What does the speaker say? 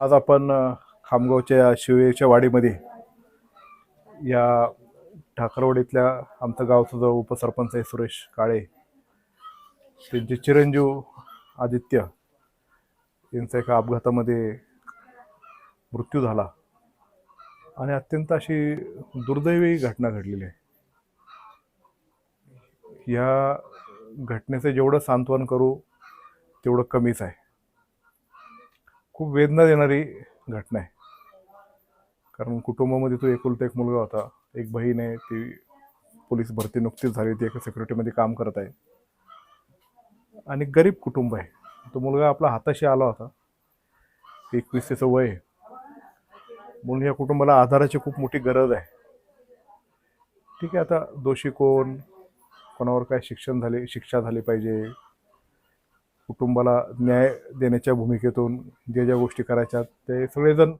आज आपण खामगावच्या शिवेच्या वाडीमध्ये या ठाकरवाडीतल्या आमचं गावचं जो उपसरपंच आहे सुरेश काळे त्यांचे चिरंजीव आदित्य यांचा एका अपघातामध्ये मृत्यू झाला. आणि अत्यंत अशी दुर्दैवी घटना घडलेली आहे. या घटनेचं जेवढं सांत्वन करू तेवढं कमीच आहे. खूप वेदना देणारी घटना आहे. कारण कुटुंबामध्ये तो एकुलता एक मुलगा होता एक बहीण आहे ती पोलीस भरती नुकतीच झाली ती एका सिक्युरिटीमध्ये काम करत आहे. आणि गरीब कुटुंब आहे. तो मुलगा आपला हाताशी आला होता. एकवीस त्याचं वय आहे. म्हणून या कुटुंबाला आधाराची खूप मोठी गरज आहे. ठीक आहे आता दोषी कोण? कोणावर काय शिक्षण झाले शिक्षा झाली पाहिजे? कुटुंबाला न्याय देण्याच्या भूमिकेतून जे ज्या गोष्टी करायच्या ते सगळेजण